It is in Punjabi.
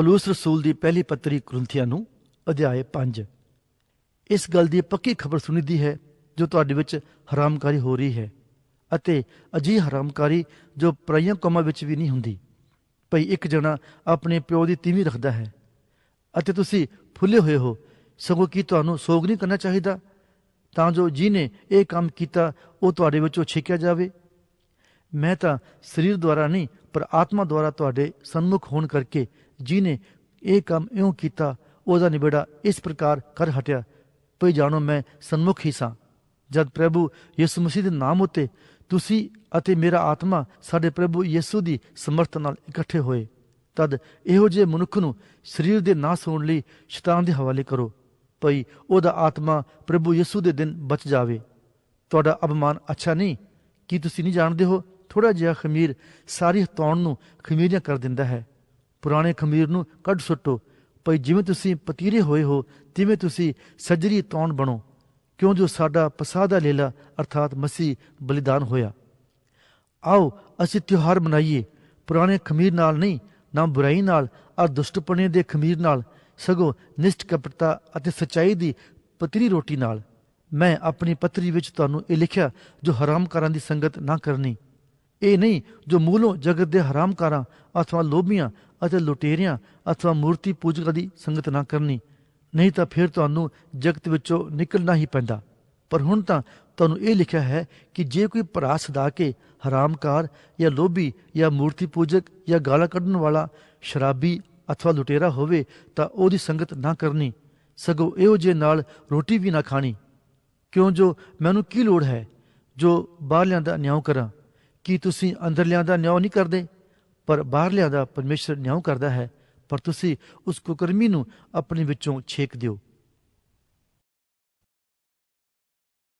ਪਲੂਸ ਰਸੂਲ ਦੀ ਪਹਿਲੀ ਪੱਤਰੀ ਕੁਰਿੰਥੀਆਂ ਨੂੰ ਅਧਿਆਏ 5 ਇਸ ਗੱਲ ਦੀ ਪੱਕੀ ਖਬਰ ਸੁਣੀਦੀ ਹੈ, ਜੋ ਤੁਹਾਡੇ ਵਿੱਚ ਹਰਾਮਕਾਰੀ ਹੋ ਰਹੀ ਹੈ, ਅਤੇ ਅਜੀ ਹਰਾਮਕਾਰੀ ਜੋ ਪਰਾਈਆਂ ਕੌਮਾਂ ਵਿੱਚ ਵੀ ਨਹੀਂ ਹੁੰਦੀ। ਭਈ ਇੱਕ ਜਣਾ ਆਪਣੇ ਪਿਓ ਦੀ ਤੀਵੀਂ ਰੱਖਦਾ ਹੈ, ਅਤੇ ਤੁਸੀਂ ਫੁੱਲੇ ਹੋਏ ਹੋ, ਸਗੋਂ ਕੀ ਤੁਹਾਨੂੰ ਸੋਗ ਨਹੀਂ ਕਰਨਾ ਚਾਹੀਦਾ? ਤਾਂ ਜੋ ਜਿਹਨੇ ਇਹ ਕੰਮ ਕੀਤਾ, ਉਹ ਤੁਹਾਡੇ ਵਿੱਚੋਂ ਛੇਕਿਆ ਜਾਵੇ। ਮੈਂ ਤਾਂ ਸਰੀਰ ਦੁਆਰਾ ਨਹੀਂ, ਪਰ ਆਤਮਾ ਦੁਆਰਾ ਤੁਹਾਡੇ ਸਨਮੁਖ ਹੋਣ ਕਰਕੇ ਜਿਹਨੇ ਇਹ ਕੰਮ ਇਉਂ ਕੀਤਾ, ਉਹਦਾ ਨਿਬੇੜਾ ਇਸ ਪ੍ਰਕਾਰ ਕਰ ਹਟਿਆ। ਭਈ ਜਾਣੋ, ਮੈਂ ਸਨਮੁਖ ਹੀ ਸਾਂ। ਜਦ ਪ੍ਰਭੂ ਯਿਸੂ ਮਸੀਹ ਦੇ ਨਾਮ ਉਤੇ ਤੁਸੀਂ ਅਤੇ ਮੇਰਾ ਆਤਮਾ ਸਾਡੇ ਪ੍ਰਭੂ ਯਿਸੂ ਦੀ ਸਮਰਥ ਨਾਲ ਇਕੱਠੇ ਹੋਏ, ਤਦ ਇਹੋ ਜਿਹੇ ਮਨੁੱਖ ਨੂੰ ਸਰੀਰ ਦੇ ਨਾਸ ਹੋਣ ਲਈ ਸ਼ੈਤਾਨ ਦੇ ਹਵਾਲੇ ਕਰੋ। ਭਈ ਉਹਦਾ ਆਤਮਾ ਪ੍ਰਭੂ ਯਿਸੂ ਦੇ ਦਿਨ ਬਚ ਜਾਵੇ। ਤੁਹਾਡਾ ਅਪਮਾਨ ਅੱਛਾ ਨਹੀਂ? ਕੀ ਤੁਸੀਂ ਨਹੀਂ ਜਾਣਦੇ ਹੋ ਥੋੜਾ ਜਿਹਾ ਖਮੀਰ ਸਾਰੀ ਹਤੌਣ ਨੂੰ ਖਮੀਰੀਆਂ ਕਰ ਦਿੰਦਾ ਹੈ। ਪੁਰਾਣੇ ਖਮੀਰ ਨੂੰ ਕੱਢ ਸੁੱਟੋ। ਭਈ ਜਿਵੇਂ ਤੁਸੀਂ ਪਤੀਰੇ ਹੋਏ ਹੋ, ਤਿਵੇਂ ਤੁਸੀਂ ਸੱਜਰੀ ਤੌਣ ਬਣੋ। ਕਿਉਂ ਜੋ ਸਾਡਾ ਪਸਾਦਾ ਲੇਲਾ ਅਰਥਾਤ ਮਸੀਹ ਬਲੀਦਾਨ ਹੋਇਆ। ਆਓ ਅਸੀਂ ਤਿਉਹਾਰ ਮਨਾਈਏ। ਪੁਰਾਣੇ ਖਮੀਰ ਨਾਲ ਨਹੀਂ, ਨਾ ਬੁਰਾਈ ਨਾਲ ਔਰ ਦੁਸ਼ਟਪਣੇ ਦੇ ਖਮੀਰ ਨਾਲ, ਸਗੋਂ ਨਿਸ਼ਟ ਕਪਟਤਾ ਅਤੇ ਸਚਾਈ ਦੀ ਪਤਰੀ ਰੋਟੀ ਨਾਲ। ਮੈਂ ਆਪਣੀ ਪੱਤਰੀ ਵਿੱਚ ਤੁਹਾਨੂੰ ਇਹ ਲਿਖਿਆ, ਜੋ ਹਰਾਮਕਾਰਾਂ ਦੀ ਸੰਗਤ ਨਾ ਕਰਨੀ। ਇਹ ਨਹੀਂ ਜੋ ਮੂਲੋਂ ਜਗਤ ਦੇ ਹਰਾਮਕਾਰਾਂ ਅਥਵਾ ਲੋਭੀਆਂ ਅਤੇ ਲੁਟੇਰਿਆਂ ਅਥਵਾ ਮੂਰਤੀ ਪੂਜਕਾਂ ਦੀ ਸੰਗਤ ਨਾ ਕਰਨੀ। ਨਹੀਂ ਤਾਂ ਫਿਰ ਤੁਹਾਨੂੰ ਜਗਤ ਵਿੱਚੋਂ ਨਿਕਲਣਾ ਹੀ ਪੈਂਦਾ। ਪਰ ਹੁਣ ਤਾਂ ਤੁਹਾਨੂੰ ਇਹ ਲਿਖਿਆ ਹੈ ਕਿ ਜੇ ਕੋਈ ਭਰਾ ਸਦਾ ਕੇ ਹਰਾਮਕਾਰ ਜਾਂ ਲੋਭੀ ਜਾਂ ਮੂਰਤੀ ਪੂਜਕ ਜਾਂ ਗਾਲਾਂ ਕੱਢਣ ਵਾਲਾ, ਸ਼ਰਾਬੀ ਅਥਵਾ ਲੁਟੇਰਾ ਹੋਵੇ ਤਾਂ ਉਹਦੀ ਸੰਗਤ ਨਾ ਕਰਨੀ। ਸਗੋਂ ਇਹੋ ਜੇ ਨਾਲ ਰੋਟੀ ਵੀ ਨਾ ਖਾਣੀ। ਕਿਉਂ ਜੋ ਮੈਨੂੰ ਕੀ ਲੋੜ ਹੈ ਜੋ ਬਾਹਰਲਿਆਂ ਦਾ ਨਿਆਂ ਕਰਾਂ? ਕੀ ਤੁਸੀਂ ਅੰਦਰਲਿਆਂ ਦਾ ਨਿਆਂ ਨਹੀਂ ਕਰਦੇ? ਪਰ ਬਾਹਰਲਿਆਂ ਦਾ ਪਰਮੇਸ਼ਰ ਨਿਆਂ ਕਰਦਾ ਹੈ, ਪਰ ਤੁਸੀਂ ਉਸ ਕੁਕਰਮੀ ਨੂੰ ਆਪਣੇ ਵਿੱਚੋਂ ਛੇਕ ਦਿਓ।